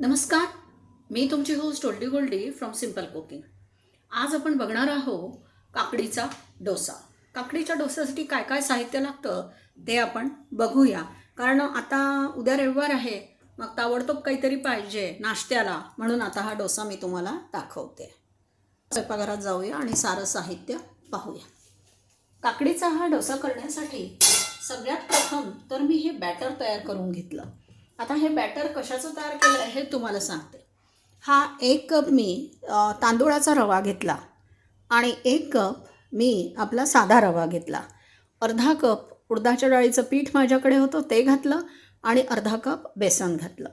नमस्कार. मी तुमची host Oldie Goldie from simple cooking आज आपण बघणार आहोत काकडीचा डोसा. काकडीच्या डोस्यासाठी काय काय साहित्य लागतं ते आपण बघूया. कारण आता उद्या रविवार आहे मग ताबडतोब काहीतरी पाहिजे नाश्त्याला म्हणून आता हा डोसा मी तुम्हाला दाखवते. स्वयंपाकघरात जाऊया आणि सारं साहित्य पाहूया. काकडीचा हा डोसा करण्यासाठी सगळ्यात प्रथम तर मी हे बॅटर तयार करून घेतलं. आता हे बॅटर कशाचं तयार केलं आहे हे तुम्हाला सांगते. हा एक कप मी तांदुळाचा तांदूळाचा रवा घेतला आणि एक कप मी आपला साधा रवा घेतला. अर्धा कप उडदाच्या डाळीचं पीठ माझ्याकडे होतं ते घातलं आणि अर्धा कप बेसन घातलं.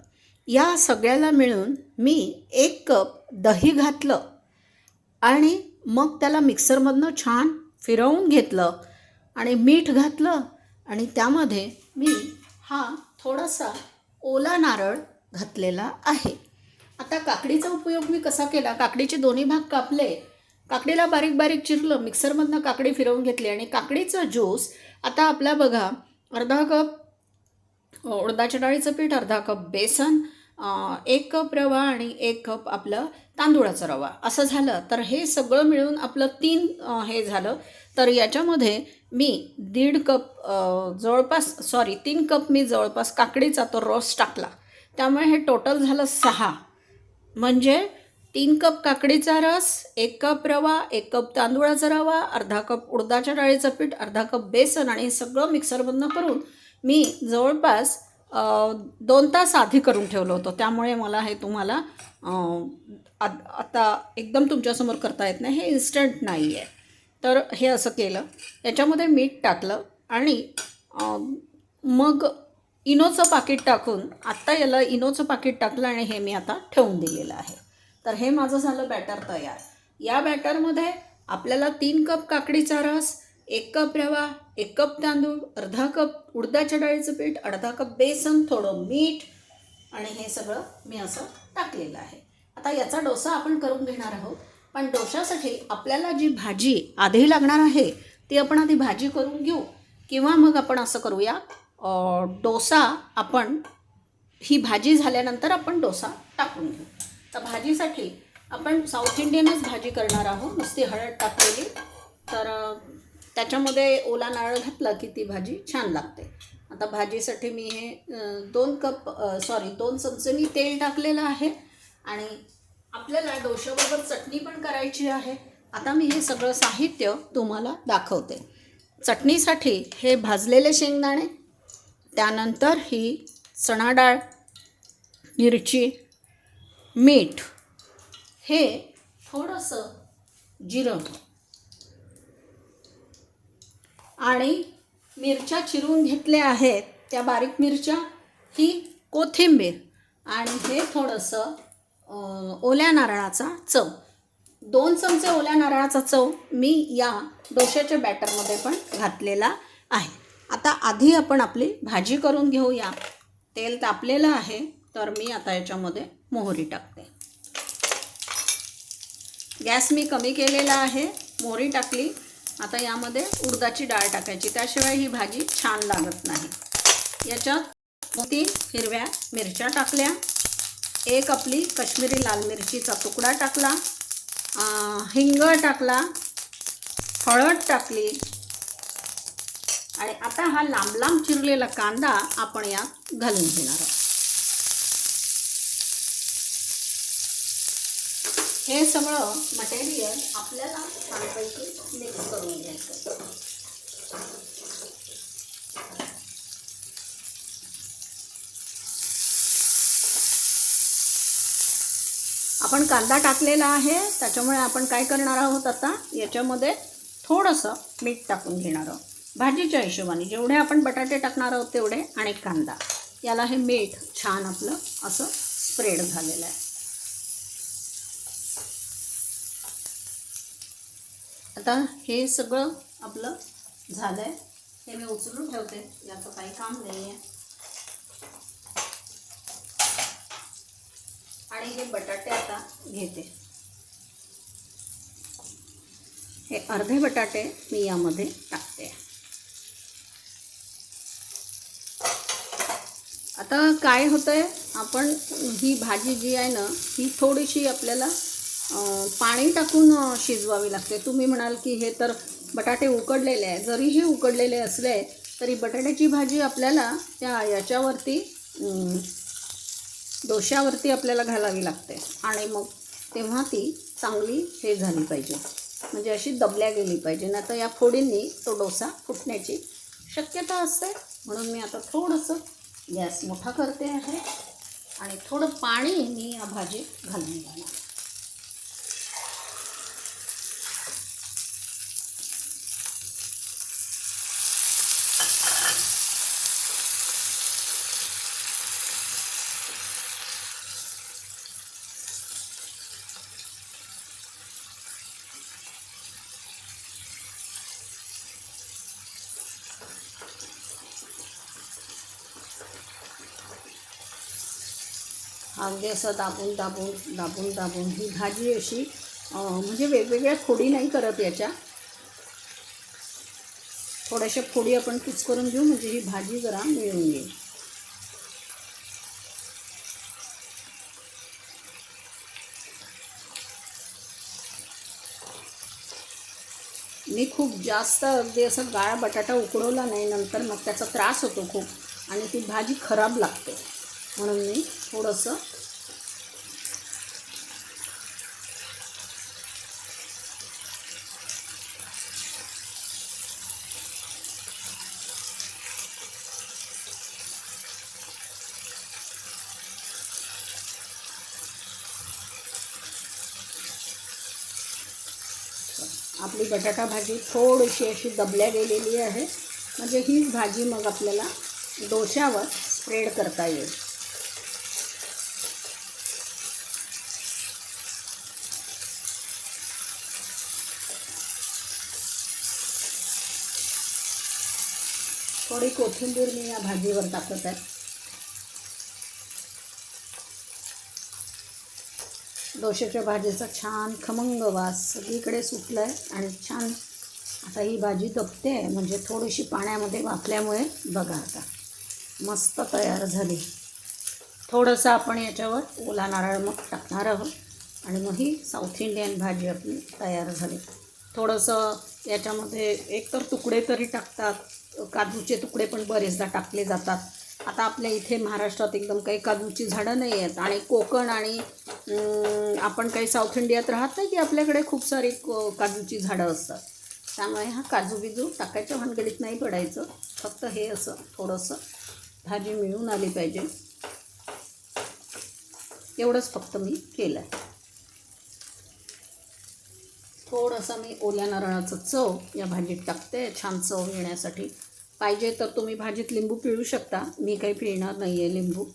या सगळ्याला मिळून मी एक कप दही घातलं आणि मग त्याला मिक्सरमधनं छान फिरवून घेतलं आणि मीठ घातलं आणि त्यामध्ये मी हा थोडासा ओला नारळ घातलेला आहे. आता काकडीचा उपयोग मी कसा केला? काकडीचे दोन्ही भाग कापले. काकडीला बारीक बारीक चिरलं मिक्सरमधनं काकडी फिरवून घेतली आणि काकडीचा ज्यूस आता आपला बघा अर्धा कप उडदाच्या डाळीचं पीठ अर्धा कप बेसन एक कप रवा आणि एक कप आपलं तांदूळाचा रवा. असं झालं तर हे सगळं मिळून आपलं तीन हे झालं. तर याच्यामध्ये मी दीड कप जवळपास सॉरी तीन कप मी जवळपास काकडीचा तो रस टाकला. त्यामुळे हे टोटल झालं सहा. म्हणजे तीन कप काकडीचा रस एक कप रवा एक कप तांदूळाचा रवा अर्धा कप उडदाच्या डाळीचं पीठ अर्धा कप बेसन आणि सगळं मिक्सरमधनं करून मी जवळपास दोन तास आधी करून ठेवलं होतं. त्यामुळे मला हे तुम्हाला आता एकदम तुमच्यासमोर करता येत नाही हे इन्स्टंट नाही आहे तर हे असं केलं. याच्यामध्ये मीठ टाकलं आणि मग इनोचं पाकिट टाकून आत्ता याला इनोचं पाकिट टाकलं आणि हे मी आता ठेवून दिलेलं आहे. तर हे माझं झालं बॅटर तयार. या बॅटरमध्ये आपल्याला तीन कप काकडीचा रस एक कप रवा एक कप तांदूळ अर्धा कप उडदाच्या डाळीचं पीठ अर्धा कप बेसन थोडं मीठ आणि हे सगळं मी असं टाकलेलं आहे. आता याचा डोसा आपण करून घेणार आहोत. पण डोशासाठी आपल्याला जी भाजी आधी लागणार आहे ती आपण आधी भाजी करून घेऊ. किंवा मग आपण असं करूया डोसा आपण ही भाजी झाल्यानंतर आपण डोसा टाकून घेऊ. तर भाजीसाठी आपण साऊथ इंडियनच भाजी करणार आहोत. नुसती हळद टाकलेली. तर त्याच्यामध्ये ओला नारळ घातला की ती भाजी छान लागते. आता भाजीसाठी मी हे दोन कप सॉरी दोन चमचे मी तेल टाकलेलं आहे आणि आपल्याला डोशाबरोबर चटणी पण करायची आहे. आता मी हे सगळं साहित्य तुम्हाला दाखवते. चटणीसाठी हे भाजलेले शेंगदाणे त्यानंतर ही चणा डाळ मिरची मीठ हे थोडंसं जिरं. आणि मिरच्या चिरून घेतल्या आहेत. त्या बारीक मिरच्या ही कोथिंबीर आणि हे थोडंसं ओल्या नारळाचा चव. दोन चमचे ओल्या नारळाचा चव मी या डोश्याच्या बॅटरमध्ये पण घातलेला आहे. आता आधी आपण आपली भाजी करून घेऊया. तेल तापलेलं आहे तर मी आता याच्यामध्ये मोहरी टाकते. गॅस मी कमी केलेला आहे. मोहरी टाकली. आता यामध्ये उडदाची डाळ टाकायची. त्याशिवाय ही भाजी छान लागत नाही. याच्यात तीन हिरव्या मिरच्या टाकल्या. एक आपली कश्मीरी लाल मिरचीचा तुकडा टाकला. हिंग टाकला. हळद टाकली. आणि आता हा लांब लांब चिरलेला कांदा आपण यात घालून घेणार आहोत. हे सगळं मटेरियल आपल्याला छानपैकी मिक्स करून घ्यायचं. आपण कांदा टाकलेला आहे त्याच्यामुळे आपण काय करणार आहोत आता? याच्यामध्ये थोडंसं मीठ टाकून घेणार आहोत. भाजीच्या हिशोबाने जेवढे आपण बटाटे टाकणार आहोत तेवढे आणि कांदा. याला हे मीठ छान आपलं असं स्प्रेड झालेलं आहे. आता हे सगळं आपलं झालं आहे हे मी उचलून ठेवते. याचं काही काम नाही आहे आणि हे बटाटे आता घेते. हे अर्धे बटाटे मी यामध्ये टाकते. आता काय होतं आहे आपण ही भाजी जी आहे ना ही थोडीशी आपल्याला पाणी टाकून शिजवावी लागते. तुम्ही म्हणाल की हे तर बटाटे उकडलेले आहे जरीही उकडलेले असले तरी बटाट्याची भाजी आपल्याला त्या याच्यावरती डोश्यावरती आपल्याला घालावी लागते. आणि मग तेव्हा ती चांगली हे झाली पाहिजे. म्हणजे अशी दबल्या गेली पाहिजे. नाही तर या फोडींनी तो डोसा फुटण्याची शक्यता असते. म्हणून मी आता थोडंसं गॅस मोठा करते आहे. आणि थोडं पाणी मी या भाजीत घालून घेणार. अगदी असं दाबून दाबून दाबून दाबून. ही भाजी अशी म्हणजे वेगवेगळ्या फोडी नाही करत याच्या. थोड्याशा फोडी आपण किच करून घेऊ म्हणजे ही भाजी जरा मिळून येईल. मी खूप जास्त अगदी असं गाळा बटाटा उकडवला नाही नंतर मग त्याचा त्रास होतो खूप. आणि ती भाजी खराब लागते. म्हणून मी थोडंसं आपली बटाटा भाजी थोडीशी अशी दबल्या गेलेली आहे. म्हणजे हीच भाजी मग आपल्याला डोश्यावर स्प्रेड करता येईल. थोडी कोथिंबीर मी या भाजीवर टाकत आहे. डोश्याच्या भाजीचा छान खमंग वास सगळीकडे सुटला आहे आणि छान आता ही भाजी दपते आहे म्हणजे थोडीशी पाण्यामध्ये वाफल्यामुळे बघा आता मस्त तयार झाली. थोडंसं आपण याच्यावर ओला नारळ मग टाकणार आहोत आणि मग ही साऊथ इंडियन भाजी आपली तयार झाली. थोडंसं याच्यामध्ये एकतर तुकडे तरी टाकतात काजूचे तुकडे पण बरेचदा टाकले जातात. आता आपल्या इथे महाराष्ट्रात एकदम काही काजूची झाडं नाही आहेत आणि कोकण आणि आपण काही साऊथ इंडियात राहत नाही की आपल्याकडे खूप सारी काजूची झाडं असतात. त्यामुळे हा काजू बिजू टाकायच्या भानगडीत नाही पडायचं. फक्त हे असं थोडंसं भाजी मिळून आली पाहिजे. एवढंच फक्त मी केलं आहे थोडंसं मी ओल्या नारळाचं चव या भाजीत टाकते. छान चव येण्यासाठी पाहिजे तर तुम्ही भाजीत लिंबू पिळू शकता. मी काही पिळणार नाही आहे लिंबू.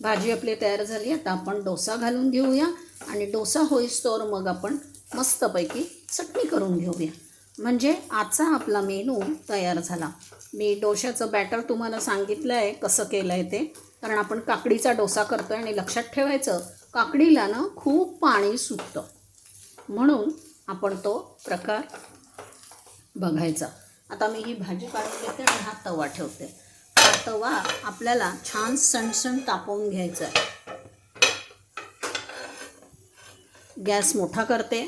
भाजी आपली तयार झाली. आता आपण डोसा घालून घेऊया. आणि डोसा होईस्तोवर मग आपण मस्तपैकी चटणी करून घेऊया. म्हणजे आजचा आपला मेनू तयार झाला. मी डोशाचं बॅटर तुम्हाला सांगितलं आहे कसं केलं आहे ते. कारण आपण काकडीचा डोसा करतो आहे आणि लक्षात ठेवायचं काकडीला ना खूप पाणी सुटतं. म्हणून आपण तो प्रकार बघायचा. आता मी ही भाजी काढून घेते आणि हा तवा ठेवते. हा तवा आपल्याला छान सणसण तापवून घ्यायचा आहे गॅस मोठा करते.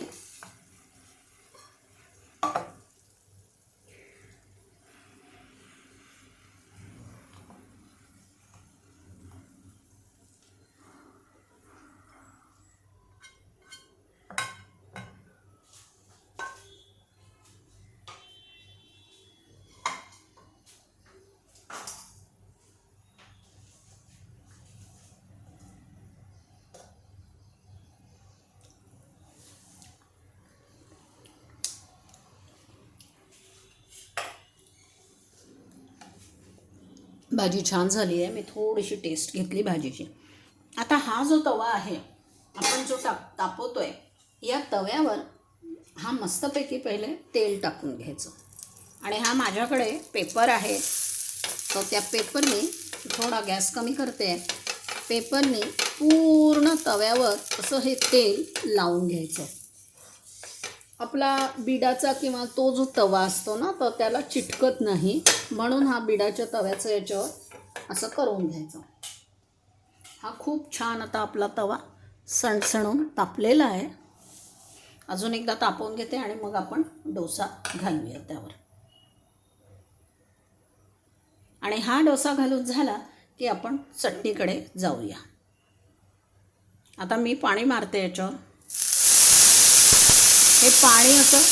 भाजी छान झाली आहे. मी थोडीशी टेस्ट घेतली भाजीची. आता हा जो तवा आहे आपण जो टाक आहे या तव्यावर हा मस्तपैकी पहिले तेल टाकून घ्यायचं. आणि हा माझ्याकडे पेपर आहे. तर त्या पेपरनी थोडा गॅस कमी करते. पेपरनी पूर्ण तव्यावर असं हे तेल लावून घ्यायचं. आपला बिडाचा किंवा तो जो तवा असतो ना तर त्याला चिटकत नाही. म्हणून हा बिडाच्या तव्याचं याच्यावर असं करून घ्यायचं. हा खूप छान आता आपला तवा सणसणून तापलेला आहे. अजून एकदा तापवून घेते आणि मग आपण डोसा घालूया त्यावर. आणि हा डोसा घालून झाला की आपण चटणीकडे जाऊया. आता मी पाणी मारते याच्यावर. हे पाणी असं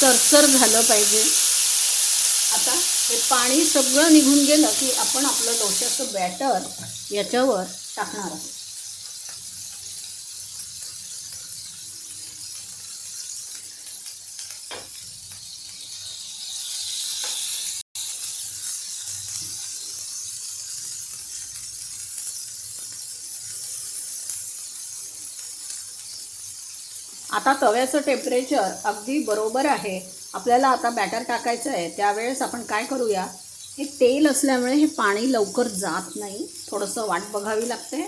सरसर झालं पाहिजे. आता हे पाणी सगळं निघून गेलं की आपण आपलं डोश्याचं बॅटर याच्यावर टाकणार आहोत. आता तव्याचं टेम्परेचर अगदी बरोबर आहे. आपल्याला आता बॅटर टाकायचं आहे. त्यावेळेस आपण काय करूया? हे तेल असल्यामुळे हे पाणी लवकर जात नाही. थोडंसं वाट बघावी लागते.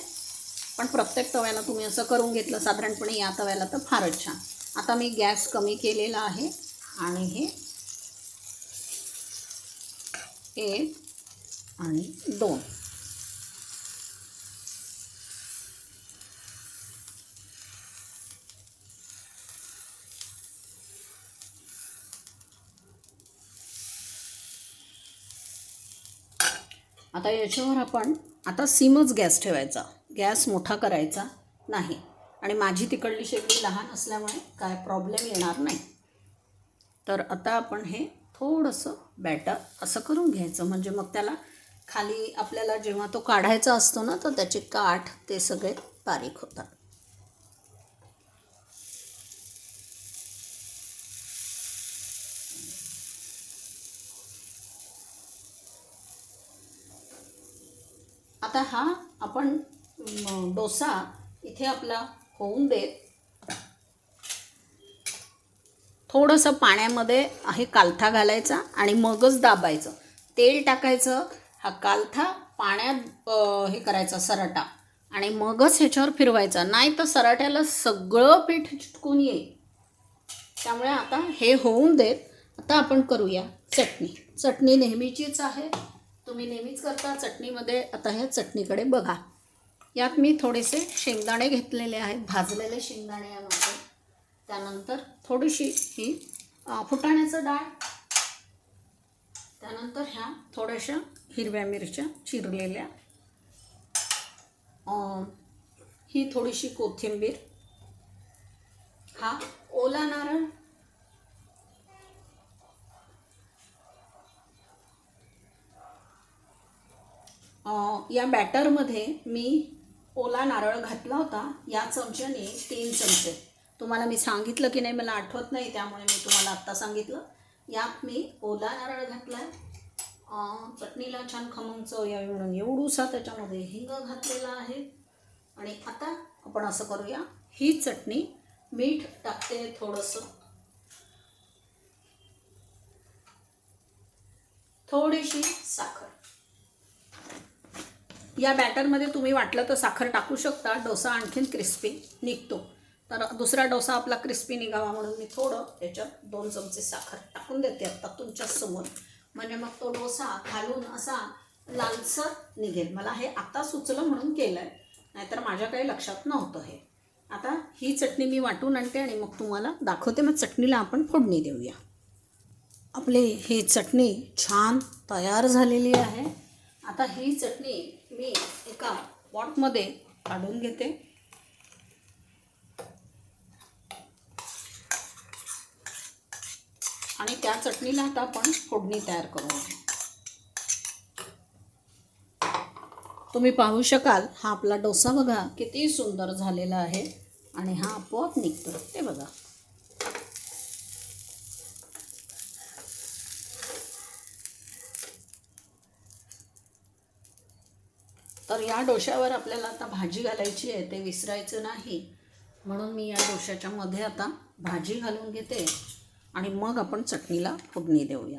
पण प्रत्येक तव्याला तुम्ही असं करून घेतलं साधारणपणे या तव्याला तर फारच छान. आता मी गॅस कमी केलेला आहे. आणि हे एक आणि दोन. आता याच्यावर आपण आता सिमच गॅस ठेवायचा. गॅस मोठा करायचा नाही. आणि माझी तिकडली शेगडी लहान असल्यामुळे काय प्रॉब्लेम येणार नाही. तर आता आपण हे थोडंसं बॅटर असं करून घ्यायचं. म्हणजे मग त्याला खाली आपल्याला जेव्हा तो काढायचा असतो ना तर त्याचे काठ ते सगळे बारीक होतात. आता हा आपण डोसा इथे आपला होऊन देत. थोडंसं पाण्यामध्ये हे कालथा घालायचा आणि मगच दाबायचं. तेल टाकायचं हा कालथा पाण्यात हे करायचा सराटा. आणि मगच ह्याच्यावर फिरवायचा. नाही तर सराट्याला सगळं पीठ चिटकून येईल. त्यामुळे आता हे होऊन देत. आता आपण करूया चटणी. चटणी नेहमीचीच आहे. तुम्ही नेहमीच करता चटणीमध्ये आता ह्या चटणीकडे बघा. यात मी थोडेसे शेंगदाणे घेतलेले आहेत भाजलेले शेंगदाणे यामध्ये त्यानंतर थोडीशी ही फुटाण्याचं डाळ. त्यानंतर ह्या थोड्याशा हिरव्या मिरच्या चिरलेल्या. ही थोडीशी कोथिंबीर. हा ओला नारळ या बॅटरमध्ये मी ओला नारळ घातला होता. या चमच्याने तीन चमचे. तुम्हाला मी सांगितलं की नाही मला आठवत नाही त्यामुळे मी तुम्हाला आत्ता सांगितलं. यात मी ओला नारळ घातला आहे चटणीला छान खमंग चव यावी म्हणून एवढूसा त्याच्यामध्ये हिंग घातलेला आहे. आणि आता आपण असं करूया. ही चटणी मीठ टाकते थोडंसं. थोडीशी साखर. या बॅटरमध्ये तुम्ही वाटलं तर साखर टाकू शकता. डोसा आणखीन क्रिस्पी निघतो. तर दुसरा डोसा आपला क्रिस्पी निघावा म्हणून मी थोडं त्याच्यात दोन चमचे साखर टाकून देते आत्ता तुमच्यासमोर म्हणजे मग तो डोसा घालून असा लालसर निघेल. मला हे आता सुचलं म्हणून केलं आहे नाहीतर माझ्या काही लक्षात नव्हतं हे. आता ही चटणी मी वाटून आणते आणि मग तुम्हाला दाखवते. मग चटणीला आपण फोडणी देऊया. आपली ही चटणी छान तयार झालेली आहे. आता ही चटणी मी एका पॉटमध्ये काढून घेते. आणि त्या चटणीला आता आपण फोडणी तयार करू तुम्ही पाहू शकाल हा आपला डोसा बघा किती सुंदर झालेला आहे आणि हा आपोआप निघतो. ते बघा. या डोश्यावर आपल्याला आता भाजी घालायची आहे ते विसरायचं नाही. म्हणून मी या डोश्याच्या मध्ये आता भाजी घालून घेते आणि मग आपण चटणीला फोडणी देऊया.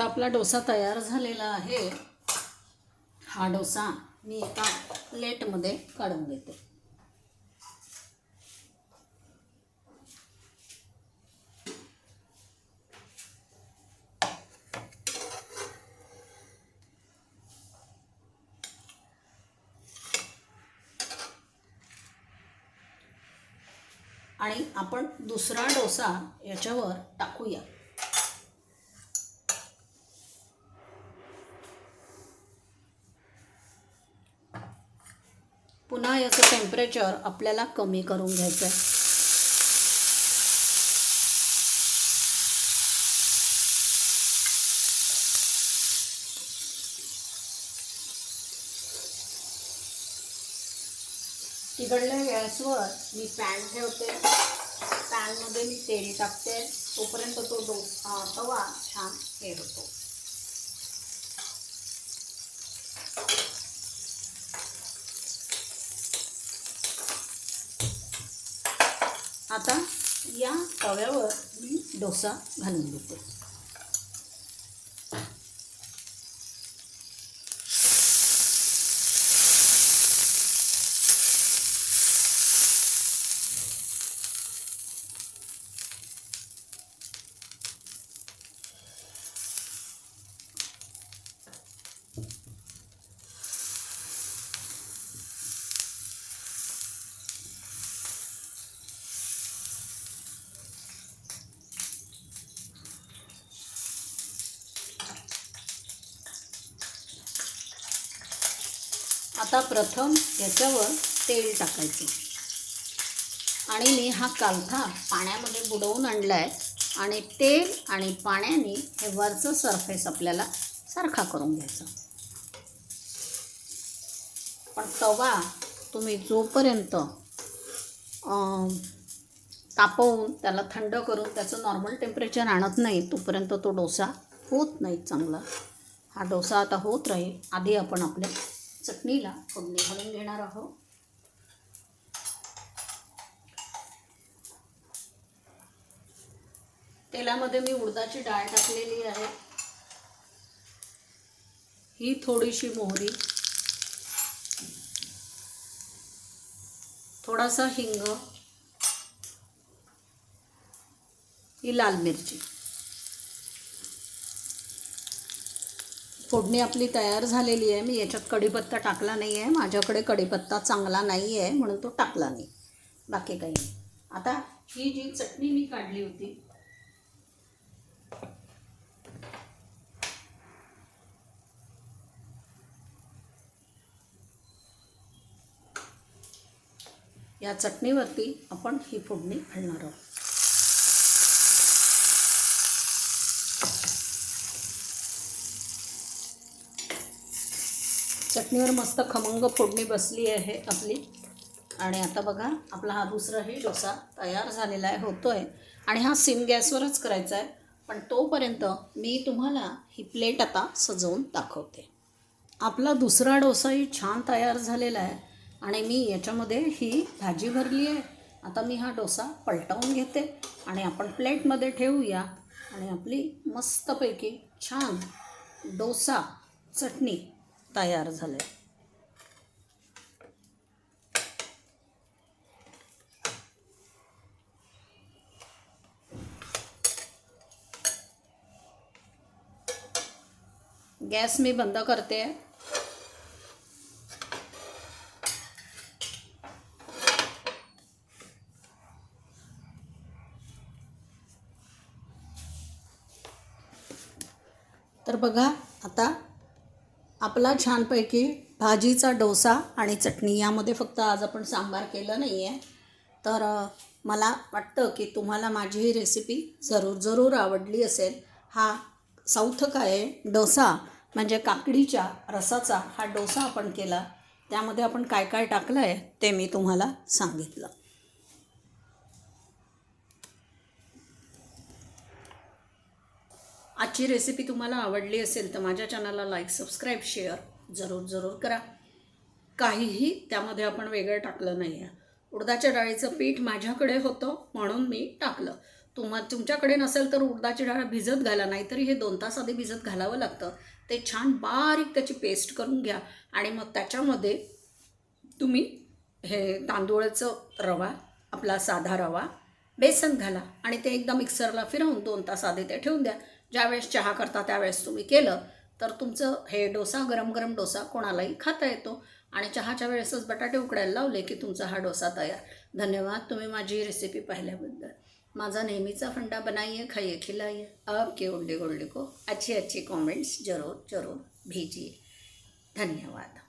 आता आपला डोसा तयार झालेला आहे. हा डोसा मी एका प्लेटमध्ये काढून घेते आणि आपण दुसरा डोसा याच्यावर टाकूया पुन्हा याचं टेम्परेचर आपल्याला कमी करून घ्यायचं आहे तिकडल्या गॅसवर मी पॅन ठेवते. पॅनमध्ये मी तेल टाकते. तोपर्यंत तो डो तवा छान हे होतो. आता या तव्यावर मी डोसा घालून देते आता प्रथम याच्यावर तेल टाकायचं. आणि मी हा कालथा पाण्यामध्ये बुडवून आणला आहे आणि तेल आणि पाण्याने हे वरचं सरफेस आपल्याला सारखा करून घ्यायचा. पण तवा तुम्ही जोपर्यंत तापवून त्याला थंड करून त्याचं नॉर्मल टेम्परेचर आणत नाही तोपर्यंत तो डोसा होत नाही चांगला. हा डोसा आता होत राहील. आधी आपण आपल्या चटणीला फोडणी घालून घेणार आहोत. तेलामध्ये मी उडदाची डाळ टाकलेली आहे. ही थोडीशी मोहरी. थोडासा हिंग. ही लाल मिरची. फोडणी आपली तयार झालेली आहे. मी याच्यात कढीपत्ता टाकला नाही आहे. माझ्याकडे कढीपत्ता चांगला नाही आहे म्हणून तो टाकला नाही. बाकी काही नाही. आता ही जी चटणी मी काढली होती या चटणीवरती आपण ही फोडणी घालणार आहोत. चटणीवर मस्त खमंग फोडणी बसली आहे आपली. आणि आता बघा आपला हा दुसराही डोसा तयार झालेला आहे होतो आहे आणि हा सिम गॅसवरच करायचा आहे पण तोपर्यंत मी तुम्हाला ही प्लेट आता सजवून दाखवते. आपला दुसरा डोसाही छान तयार झालेला आहे आणि मी याच्यामध्ये ही भाजी भरली आहे. आता मी हा डोसा पलटवून घेते आणि आपण प्लेटमध्ये ठेवूया. आणि आपली मस्तपैकी छान डोसा चटणी तयार झाले गॅस मी बंद करते. तर बघा आता आपला छानपैकी भाजीचा डोसा आणि चटणी यामध्ये फक्त आज आपण सांबार केलं नाही आहे तर मला वाटतं की तुम्हाला माझी ही रेसिपी जरूर जरूर आवडली असेल. हा साऊथ काय डोसा म्हणजे काकडीच्या रसाचा हा डोसा आपण केला. त्यामध्ये आपण काय काय टाकलं आहे ते मी तुम्हाला सांगितलं. आजची रेसिपी तुम्हाला आवडली असेल तर माझ्या चॅनलला लाईक सबस्क्राईब शेअर जरूर जरूर करा. काहीही त्यामध्ये आपण वेगळं टाकलं नाही आहे उडदाच्या डाळीचं पीठ माझ्याकडे होतं म्हणून मी टाकलं. तुम्हा तुमच्याकडे नसेल तर उडदाची डाळ भिजत घाला नाहीतरी हे दोन तास आधी भिजत घालावं लागतं. ते छान बारीक त्याची पेस्ट करून घ्या आणि मग त्याच्यामध्ये तुम्ही हे तांदूळाचं रवा आपला साधा रवा बेसन घाला आणि ते एकदा मिक्सरला फिरवून दोन तास आधी ते ठेवून द्या. ज्यावेळेस चहा करता त्यावेळेस तुम्ही केलं तर तुमचं हे डोसा गरम गरम डोसा कोणालाही खाता येतो. आणि चहाच्या वेळेसच बटाटे उकडायला लावले की तुमचा हा डोसा तयार. धन्यवाद तुम्ही माझी रेसिपी पाहिल्याबद्दल. माझा नेहमीचा फंडा बनाइए खाइए खिलाइए. आपके उंडे गुल्ले को अच्छी अच्छी कमेंट्स जरूर जरूर भेजिए. धन्यवाद.